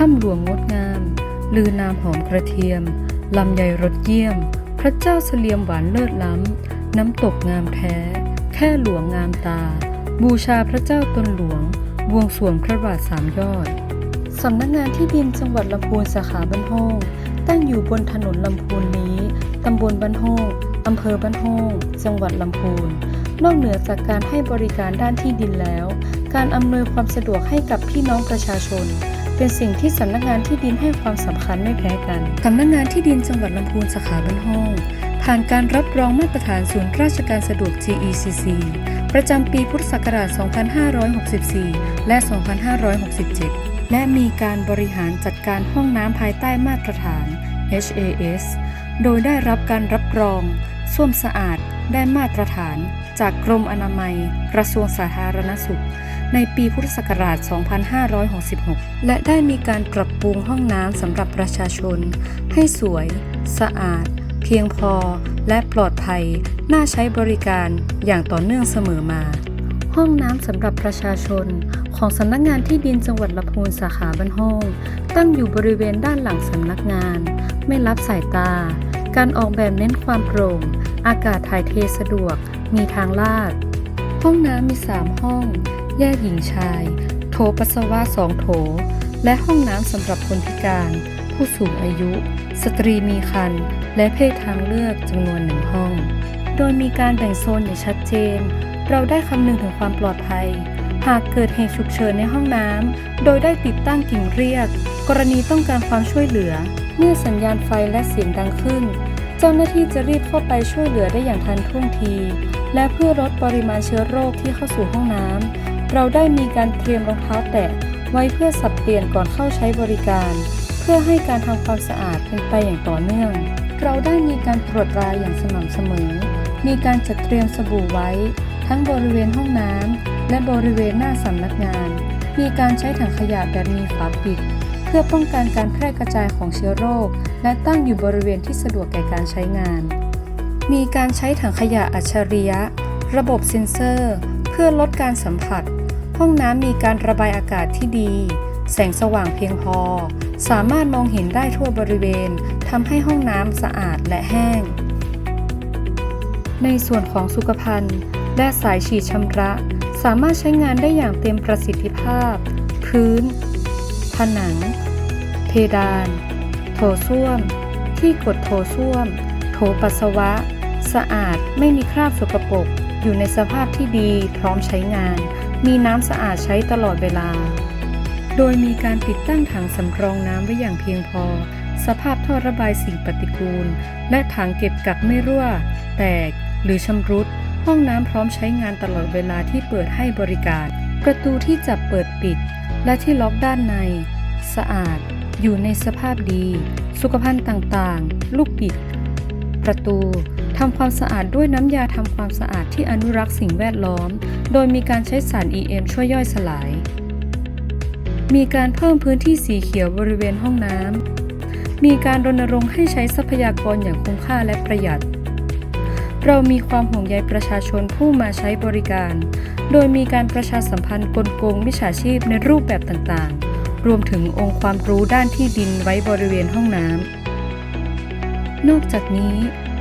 ถ้ำหลวงงดงาม ลือนามหอมกระเทียม ลำไยรสเยี่ยม พระเจ้าเสลียมหวานเลิศล้ำ น้ำตกงามแท้ แค่หลวงงามตา บูชาพระเจ้าตนหลวง บวงสรวงพระบาทสามยอด สำนักงานที่ดินจังหวัดลำพูนสาขาบ้านโฮงตั้งอยู่บนถนนลำพูนนี้ ตำบลบ้านโฮงอำเภอบ้านโฮงจังหวัดลำพูน นอกเหนือจากการให้บริการด้านที่ดินแล้ว การอำนวยความสะดวกให้กับพี่น้องประชาชน เป็นสิ่งที่สำนักงานที่ดินให้ความสำคัญไม่แพ้กันสำนักงานที่ดินจังหวัดลำพูนสาขาบ้านโฮงผ่านการรับรองมาตรฐานศูนย์ราชการสะดวก GECC ประจำปีพุทธศักราช 2564 และ 2567 และมีการบริหารจัดการห้องน้ำภายใต้มาตรฐาน HAS โดยได้รับการรับรองส้วมสะอาดได้มาตรฐาน จากกรมอนามัย กระทรวงสาธารณสุข ในปีพุทธศักราช 2566 และได้มีการปรับปรุงห้องน้ำสำหรับประชาชน ให้สวย สะอาด เพียงพอ และปลอดภัย น่าใช้บริการอย่างต่อเนื่องเสมอมา ห้องน้ำสำหรับประชาชน ของสำนักงานที่ดินจังหวัดลำพูนสาขาบ้านโฮงตั้งอยู่บริเวณด้านหลังสำนักงาน ไม่รับสายตา การออกแบบเน้นความโปร่ง อากาศถ่ายเทสะดวก มีทางลาด ห้องน้ำมี 3 ห้อง แยกหญิงชาย โถปัสสาวะสองโถ และห้องน้ำสำหรับคนพิการ ผู้สูงอายุ สตรีมีครรภ์และเพศทางเลือกจำนวนหนึ่งห้อง โดยมีการแบ่งโซนอย่างชัดเจน เราได้คำนึงถึงความปลอดภัย หากเกิดเหตุฉุกเฉินในห้องน้ำ โดยได้ติดตั้งกิ่งเรียก กรณีต้องการความช่วยเหลือ เมื่อสัญญาณไฟและเสียงดังขึ้น เจ้าหน้าที่จะรีบเข้าไปช่วยเหลือได้อย่างทันท่วงทีและเพื่อลดปริมาณเชื้อโรคที่เข้าสู่ห้องน้ำ เราได้มีการเตรียมรองเท้าแตะไว้เพื่อสับเปลี่ยนก่อนเข้าใช้บริการ เพื่อให้การทำความสะอาดเป็นไปอย่างต่อเนื่อง เราได้มีการตรวจตราอย่างสม่ำเสมอ มีการจัดเตรียมสบู่ไว้ ทั้งบริเวณห้องน้ำและบริเวณหน้าสำนักงาน มีการใช้ถังขยะแบบมีฝาปิด เพื่อป้องกันการแพร่กระจายของเชื้อโรค และตั้งอยู่บริเวณที่สะดวกแก่การใช้งาน มีการใช้ถังขยะอัจฉริยะ ระบบเซ็นเซอร์ พื่อลดการสัมผัส ห้องน้ำมีการระบายอากาศที่ดี แสงสว่างเพียงพอ สามารถมองเห็นได้ทั่วบริเวณทำให้ห้องน้ำสะอาดและแห้ง ในส่วนของสุขภัณฑ์ และสายฉีดชำระ สามารถใช้งานได้อย่างเต็มประสิทธิภาพ พื้น ผนัง เพดาน โถส้วม ที่กดโถส้วม โถปัสสาวะ สะอาดไม่มีคราบสกปรก อยู่ในสภาพที่ดีพร้อมใช้งาน มีน้ำสะอาดใช้ตลอดเวลา โดยมีการติดตั้งถังสำรองน้ำไว้อย่างเพียงพอ สภาพท่อระบายสิ่งปฏิกูล และถังเก็บกักไม่รั่ว แตกหรือชำรุด ห้องน้ำพร้อมใช้งานตลอดเวลาที่เปิดให้บริการ ประตูที่จับเปิดปิด และที่ล็อกด้านใน สะอาด อยู่ในสภาพดี สุขภัณฑ์ต่างๆ ลูกบิด ประตู ทำความสะอาดด้วยน้ำยาทำความสะอาดที่อนุรักษ์สิ่งแวดล้อม โดยมีการใช้สาร EM ช่วยย่อยสลาย มีการเพิ่มพื้นที่สีเขียวบริเวณห้องน้ำ มีการรณรงค์ให้ใช้ทรัพยากรอย่างคุ้มค่าและประหยัด เรามีความห่วงใยประชาชนผู้มาใช้บริการ โดยมีการประชาสัมพันธ์กลโกงมิจฉาชีพในรูปแบบต่างๆ รวมถึงองค์ความรู้ด้านที่ดินไว้บริเวณห้องน้ำ นอกจากนี้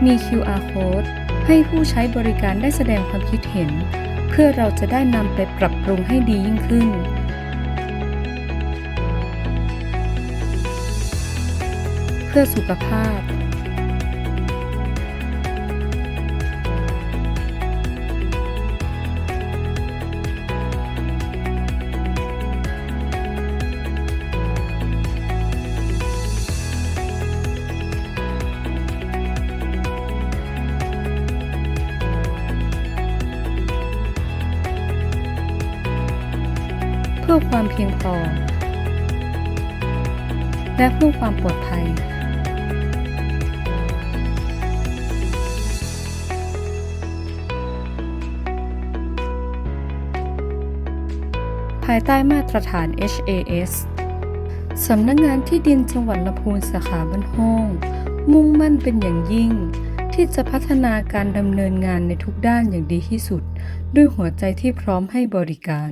มี QR code ให้ผู้ใช้บริการได้แสดงความคิดเห็น เพื่อเราจะได้นำไปปรับปรุงให้ดียิ่งขึ้น เพื่อสุขภาพ พื่อความเพียงพอ และเพื่อความปลอดภัย ภายใต้มาตรฐาน HAS สำนักงานที่ดินจังหวัดลำพูนสาขาบ้านโฮงมุ่งมั่นเป็นอย่างยิ่ง ที่จะพัฒนาการดำเนินงานในทุกด้านอย่างดีที่สุด ด้วยหัวใจที่พร้อมให้บริการ